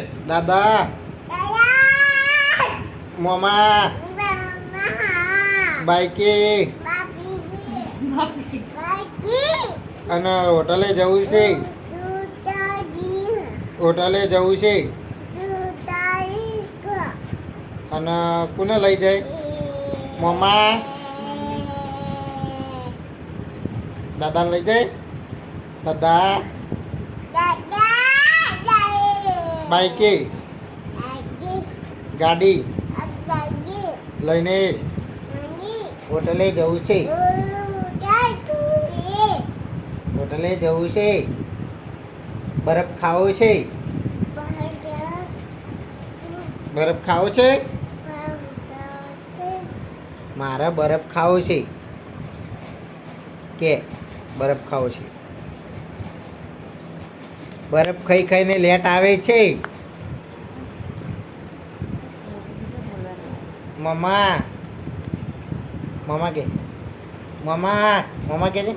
દાદા. મોમા. બાઈકી. અને હોટલે જવું છે. હોટલે જવું છે. અને કોને લઈ જાય? મોમા. દાદાને લઈ જાય? દાદા. બાઈકી? ગાડી? લઈને? હોટલે જવું છે? હોટલે જવું છે? બરફ ખાવો છે? બરફ ખાવો છે? મારે બરફ ખાવો છે. કે બરફ ખાવો છે? બરફ ખાઈ ખાઈને લેટ આવે છે. મમા મમા કે મમા મમા કે છે?